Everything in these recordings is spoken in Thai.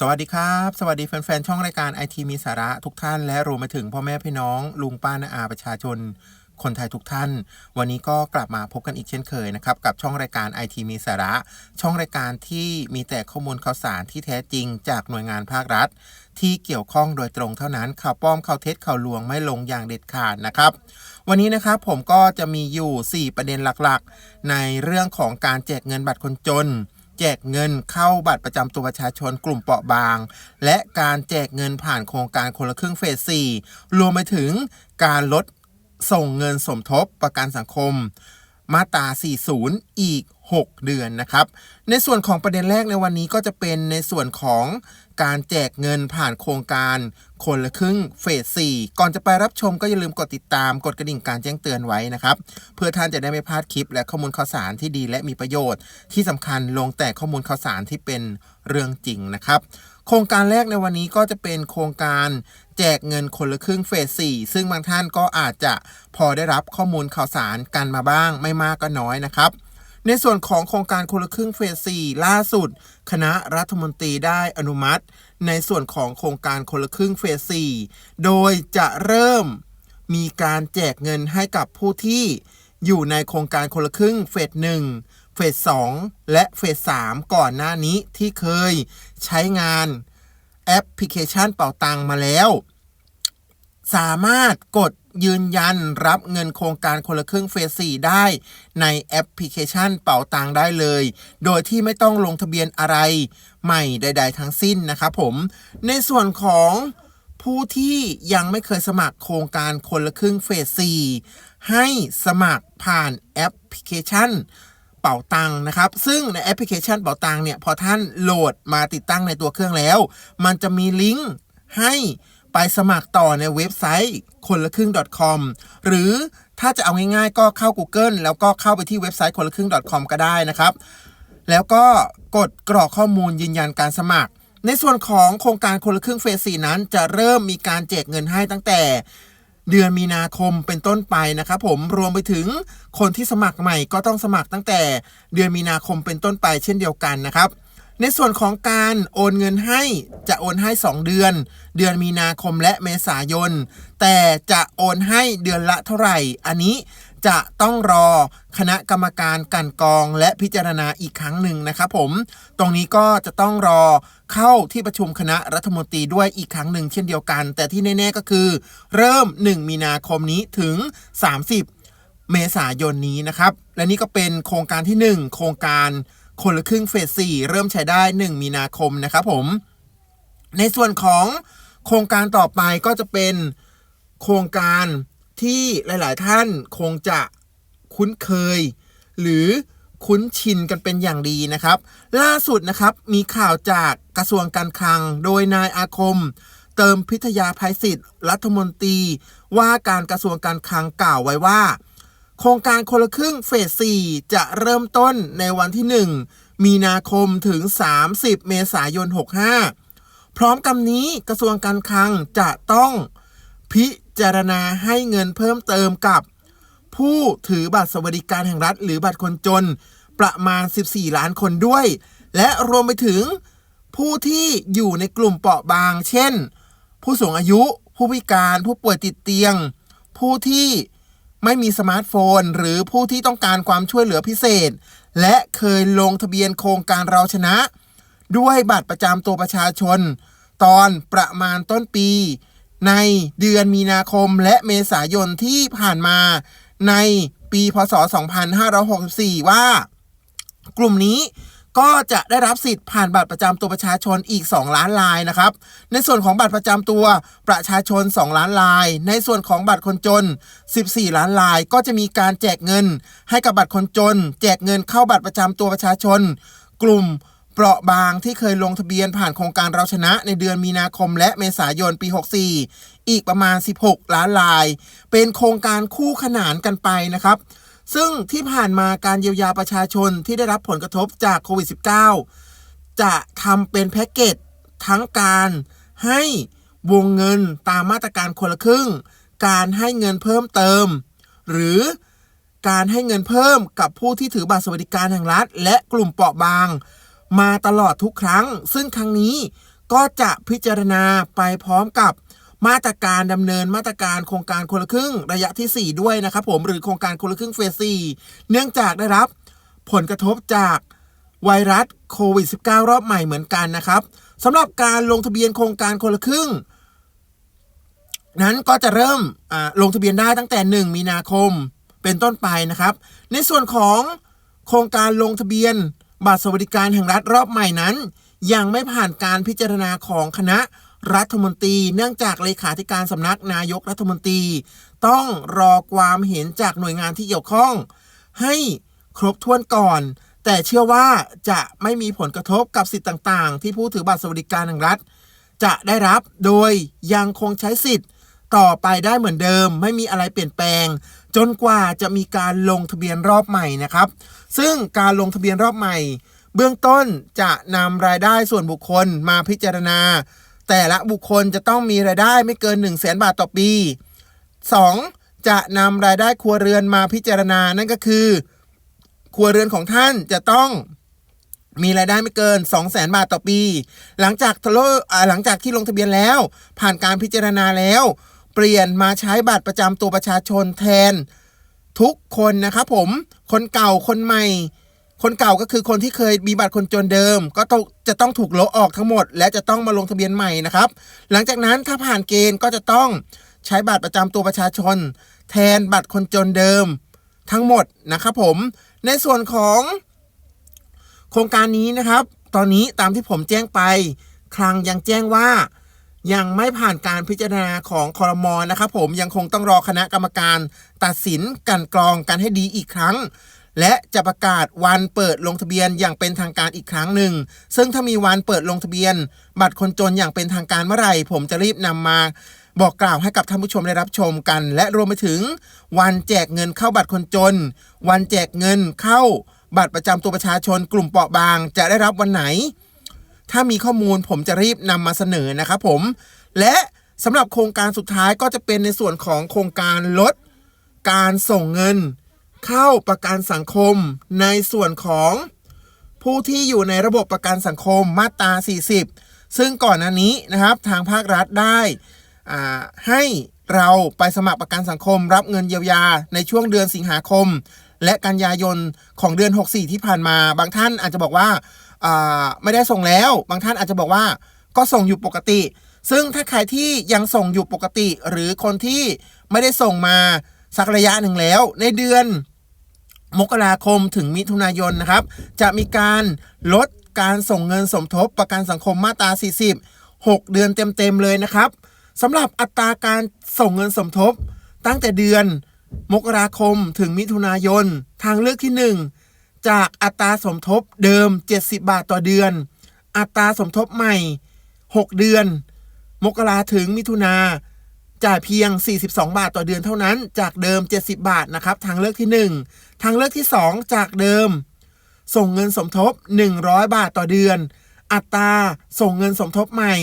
สวัสดีครับ สวัสดีแฟนๆ ช่องรายการไอทีมีสาระทุกท่าน และรวมไปถึงพ่อแม่พี่น้อง ลุงป้าน้าอาประชาชน คนไทยทุกท่าน วันนี้ก็กลับมาพบกันอีกเช่นเคยนะครับกับช่องรายการไอทีมีสาระ ช่องรายการที่มีแต่ข้อมูลข่าวสารที่แท้จริงจากหน่วยงานภาครัฐ ที่เกี่ยวข้องโดยตรงเท่านั้นข่าวป้อมข่าวเท็จข่าวลวงไม่ลงอย่างเด็ดขาดนะครับวันนี้นะครับผมก็จะมีอยู่ 4 ประเด็นหลักๆ ในเรื่องของการแจกเงินบัตรคนจน แจกเงินเข้าบัตรประจำตัวประชาชนกลุ่มเปราะบาง และการแจกเงินผ่านโครงการคนละครึ่งเฟส 4 รวมไปถึงการลดส่งเงินสมทบประกันสังคม มาตรา 40 อีก 6 เดือนนะครับ ในส่วนของประเด็นแรกในวันนี้ก็จะเป็นในส่วนของ การแจกเงินผ่านโครงการคนละครึ่งเฟส 4 ก่อนจะไปรับชมก็อย่าลืมกดติดตามกดกระดิ่งการแจ้งเตือนไว้นะครับ เพื่อท่านจะได้ไม่พลาดคลิปและข้อมูลข่าวสารที่ดีและมีประโยชน์ ที่สำคัญลงแต่ข้อมูลข่าวสารที่เป็นเรื่องจริงนะครับ โครงการแรกในวันนี้ก็จะเป็นโครงการแจกเงินคนละครึ่งเฟส 4 ซึ่งบางท่านก็อาจจะพอได้รับข้อมูลข่าวสารกันมาบ้างไม่มากก็น้อยนะครับ ในส่วนของโครงการคนละครึ่งเฟส 4 ล่าสุด คณะรัฐมนตรีได้อนุมัติ ในส่วนของโครงการคนละครึ่งเฟส 4 โดยจะเริ่มมีการแจกเงินให้กับผู้ที่อยู่ในโครงการคนละครึ่งเฟส 1 เฟส 2 และเฟส 3 ก่อนหน้านี้ที่เคยใช้งานแอปพลิเคชันเป่าตังมาแล้ว สามารถกด ยืนยันรับเงินโครงการคนละครึ่งเฟส4ได้ ในแอปพลิเคชันเป่าตังได้เลย โดยที่ไม่ต้องลงทะเบียนอะไรใหม่ใด ๆ ทั้งสิ้นนะครับผม ในส่วนของผู้ที่ยังไม่เคยสมัครโครงการคนละครึ่งเฟส4ให้สมัครผ่านแอปพลิเคชันเป๋าตังนะครับ ซึ่งในแอปพลิเคชันเป๋าตังเนี่ย พอท่านโหลดมาติดตั้งในตัวเครื่องแล้ว มันจะมีลิงก์ให้ ไปสมัครต่อในเว็บไซต์คนละครึ่ง .com หรือถ้าจะเอาง่ายๆ ก็เข้า Google แล้วก็เข้าไปที่เว็บไซต์คนละครึ่ง .com ก็ได้นะครับ แล้วก็กดกรอกข้อมูลยืนยันการสมัคร ในส่วนของโครงการคนละครึ่งเฟส 4 นั้น จะเริ่มมีการแจกเงินให้ตั้งแต่เดือนมีนาคมเป็นต้นไปนะครับผมรวมไปถึงคนที่สมัครใหม่ก็ต้องสมัครตั้งแต่เดือนมีนาคมเป็นต้นไปเช่นเดียวกันนะครับ ในส่วนของการโอนเงินให้จะโอนให้ 2 เดือน เดือนมีนาคมและเมษายน แต่จะโอนให้เดือนละเท่าไหร่ อันนี้จะต้องรอคณะกรรมการกันกองและพิจารณาอีกครั้งหนึ่งนะครับผม ตรงนี้ก็จะต้องรอเข้าที่ประชุมคณะรัฐมนตรีด้วยอีกครั้งหนึ่งเช่นเดียวกัน แต่ที่แน่ๆก็คือ เริ่ม 1 มีนาคมนี้ถึง 30 เมษายนนี้นะครับ และนี่ก็เป็นโครงการที่ 1 โครงการ คนละครึ่งเฟส 4 เริ่มใช้ได้ 1 มีนาคมนะครับผม ในส่วนของโครงการต่อไปก็จะเป็นโครงการที่หลาย ๆ ท่านคงจะคุ้นเคย หรือคุ้นชินกันเป็นอย่างดีนะครับ ล่าสุดนะครับมีข่าวจากกระทรวงการคลัง โดยนายอาคม เติมพิทยาภัยศิษฐ์รัฐมนตรี ว่าการกระทรวงการคลังกล่าวไว้ว่า โครงการคนละครึ่งเฟส 4 จะเริ่มต้นในวันที่ 1 มีนาคมถึง 30 เมษายน 65 พร้อมกันนี้กระทรวงการคลังจะต้องพิจารณาให้เงินเพิ่มเติมกับ ผู้ถือบัตรสวัสดิการแห่งรัฐ หรือบัตรคนจนประมาณ 14 ล้านคนด้วย และรวมไปถึงผู้ที่อยู่ในกลุ่มเปราะบาง เช่น ผู้สูงอายุ ผู้พิการ ผู้ป่วยติดเตียง ผู้ที่ ไม่มีสมาร์ทโฟน หรือผู้ที่ต้องการความช่วยเหลือพิเศษ และเคยลงทะเบียนโครงการเราชนะ ด้วยบัตรประจำตัวประชาชน ตอนประมาณต้นปี ในเดือนมีนาคมและเมษายนที่ผ่านมาในปีพศ 2564 ว่า กลุ่มนี้ ก็จะได้รับสิทธิ์ผ่านบัตรประจำตัวประชาชนอีก 2 ล้านลายนะครับ ในส่วนของบัตรประจำตัวประชาชน 2 ล้านลาย ในส่วนของบัตรคนจน 14 ล้านลาย ก็จะมีการแจกเงิน ให้กับบัตรคนจน แจกเงินเข้าบัตรประจำตัวประชาชน กลุ่มเปราะบางที่เคยลงทะเบียนผ่านโครงการเราชนะในเดือนมีนาคมและเมษายนปี 64 อีกประมาณ 16 ล้านลาย เป็นโครงการคู่ขนานกันไปนะครับ ซึ่งที่ผ่านมาการเยียวยาประชาชนที่ได้รับผลกระทบจากโควิด -19 จะทำเป็นแพ็กเกจทั้งการให้วงเงินตามมาตรการคนละครึ่ง การให้เงินเพิ่มเติม หรือการให้เงินเพิ่มกับผู้ที่ถือบัตรสวัสดิการแห่งรัฐ และกลุ่มเปราะบาง มาตลอดทุกครั้ง ซึ่งครั้งนี้ก็จะพิจารณาไปพร้อมกับ มาตรการดำเนินมาตรการโครงการคนละครึ่งระยะทีสี่ 4 ด้วยนะครับผมหรือโครงการคนละครึ่งเฟสสี่เนื่องจากได้รับผลกระทบจากไวรัสโควิด -19 รอบใหม่เหมือนกันนะครับสำหรับการลงทะเบียนโครงการคนละครึ่ง นั้นก็จะเริ่มลงทะเบียนได้ตั้งแต่ 1 มีนาคมเป็นต้นไปนะครับ ในส่วนของโครงการลงทะเบียนบัตรสวัสดิการแห่งรัฐรอบใหม่นั้น ยังไม่ผ่านการพิจารณาของคณะ รัฐมนตรี เนื่องจากเลขาธิการสำนักนายกรัฐมนตรี ต้องรอความเห็นจากหน่วยงานที่เกี่ยวข้อง ให้ครบถ้วนก่อน แต่เชื่อว่าจะไม่มีผลกระทบกับสิทธิ์ต่างๆ ที่ผู้ถือบัตรสวัสดิการแห่งรัฐ จะได้รับโดยยังคงใช้สิทธิ์ต่อไปได้เหมือนเดิม ไม่มีอะไรเปลี่ยนแปลง จนกว่าจะมีการลงทะเบียนรอบใหม่นะครับ ซึ่งการลงทะเบียนรอบใหม่ เบื้องต้นจะนำรายได้ส่วนบุคคลมาพิจารณา แต่ละบุคคลจะต้องมีรายได้ไม่เกิน 1 0 0 0 0แบาทต่อปี 2. จะนำรายได้ครัวเรือนมาพิจารณานั่นก็คือ ครัวเรือนของท่านจะต้องมีรายได้ไม่เกิน 2 0 0แสนบาทต่อปี หลังจากทะลุอ่าหลังจากที่ลงทะเบียนแล้ว ผ่านการพิจารณาแล้ว เปลี่ยนมาใช้บัตรประจำตัวประชาชนแทน ทุกคนนะครับผม คนเก่าคนใหม่ คนเก่าก็คือคนที่เคยมีบัตรคนจนเดิม ก็ต้องจะต้องถูกลบออกทั้งหมด และจะต้องมาลงทะเบียนใหม่นะครับ หลังจากนั้นถ้าผ่านเกณฑ์ก็จะต้องใช้บัตรประจำตัวประชาชน แทนบัตรคนจนเดิม ทั้งหมดนะครับผมในส่วนของโครงการนี้นะครับ ตอนนี้ตามที่ผมแจ้งไป คลังยังแจ้งว่ายังไม่ผ่านการพิจารณาของคอรมอนะครับผมยังคงต้องรอคณะกรรมการ ตัดสินกันกรองกันให้ดีอีกครั้ง และจะประกาศวันเปิดลงทะเบียนอย่างเป็นทางการอีกครั้งหนึ่ง ซึ่งถ้ามีวันเปิดลงทะเบียน บัตรคนจนอย่างเป็นทางการเมื่อไหร่ ผมจะรีบนำมาบอกกล่าวให้กับท่านผู้ชมได้รับชมกัน และรวมไปถึง วันแจกเงินเข้าบัตรคนจน วันแจกเงินเข้าบัตรประจำตัวประชาชนกลุ่มเปราะบางจะได้รับวันไหน ถ้ามีข้อมูลผมจะรีบนำมาเสนอนะครับผม และสำหรับโครงการสุดท้ายก็จะเป็นในส่วนของโครงการลด การส่งเงิน เข้าประกันสังคมในส่วนของผู้ที่อยู่ในระบบประกันสังคมมาตรา 40 ซึ่งก่อนหน้านี้นะครับทางภาครัฐได้อ่าให้เราไปสมัครประกันสังคมรับเงินเยียวยาในช่วงเดือนสิงหาคม และกันยายนของเดือน 64 ที่ผ่านมา บางท่านอาจจะบอกว่าอ่าไม่ได้ส่งแล้ว บางท่านอาจจะบอกว่าก็ส่งอยู่ปกติ ซึ่งถ้าใครที่ยังส่งอยู่ปกติ หรือคนที่ไม่ได้ส่งมา สักระยะหนึ่งแล้ว ในเดือนมกราคมถึงมิถุนายนนะครับ จะมีการลดการส่งเงินสมทบประกันสังคมมาตรา 40 6 เดือนเต็มๆเลยนะครับสำหรับอัตราการส่งเงินสมทบ ตั้งแต่เดือนมกราคมถึงมิถุนายน ทางเลือกที่ 1 จากอัตราสมทบเดิม 70 บาทต่อเดือน อัตราสมทบใหม่ 6 เดือน มกราถึงมิถุนา จ่ายเพียง 42 บาทต่อเดือนเท่านั้น จากเดิม 70 บาทนะครับ ทางเลือกที่ 1 ทางเลือกที่ 2 จากเดิม ส่งเงินสมทบ 100 บาทต่อเดือน อัตราส่งเงินสมทบใหม่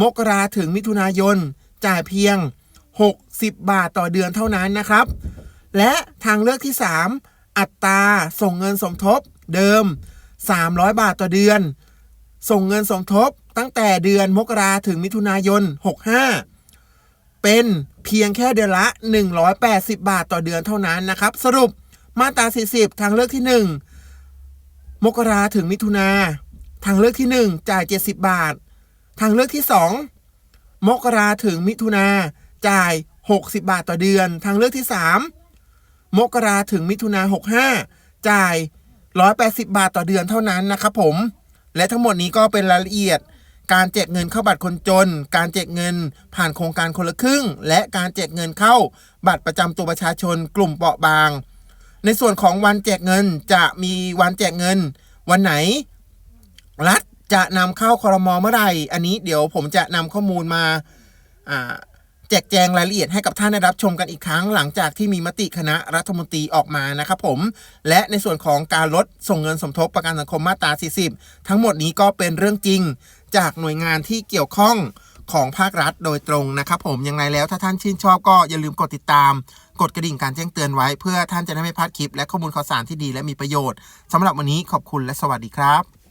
มกราถึงมิถุนายน จ่ายเพียง 60 บาทต่อเดือนเท่านั้นนะครับ และทางเลือกที่ 3 อัตราส่งเงินสมทบเดิม 300 บาทต่อเดือน ส่งเงินสมทบตั้งแต่เดือนมกราถึงมิถุนายน 65 เป็นเพียงแค่เดือนละ 180 บาทต่อเดือนเท่านั้นนะครับ สรุปมาตรา 40 ทางเลือกที่ 1 มกราถึงมิถุนาทางเลือกที่ 1 จ่าย 70 บาท ทางเลือกที่ 2 มกราถึงมิถุนาจ่าย 60 บาทต่อเดือน ทางเลือกที่ 3 มกราถึงมิถุนา65 จ่าย 180 บาทต่อเดือนเท่านั้นนะครับผม และทั้งหมดนี้ก็เป็นรายละเอียด การแจกเงินเข้าบัตรคนจน การแจกเงินผ่านโครงการคนละครึ่ง และการแจกเงินเข้าบัตรประจำตัวประชาชนกลุ่มเปราะบาง ในส่วนของวันแจกเงินจะมีวันแจกเงิน วันไหน รัฐจะนำเข้าคอรมอเมื่อไหร่ อันนี้เดี๋ยวผมจะนำข้อมูลมาอ่าแจกแจงรายละเอียดให้กับท่านได้รับชมกันอีกครั้ง หลังจากที่มีมติคณะรัฐมนตรีออกมานะครับผม และในส่วนของการลดส่งเงินสมทบประกันสังคมมาตรา 40 ทั้งหมดนี้ก็เป็นเรื่องจริง จากหน่วยงานที่เกี่ยวข้องของภาครัฐโดยตรงนะครับผมยังไงแล้วถ้าท่านชื่นชอบก็อย่าลืมกดติดตาม กดกระดิ่งการแจ้งเตือนไว้ เพื่อท่านจะได้ไม่พลาดคลิปและข้อมูลข่าวสารที่ดีและมีประโยชน์สำหรับวันนี้ขอบคุณและสวัสดีครับ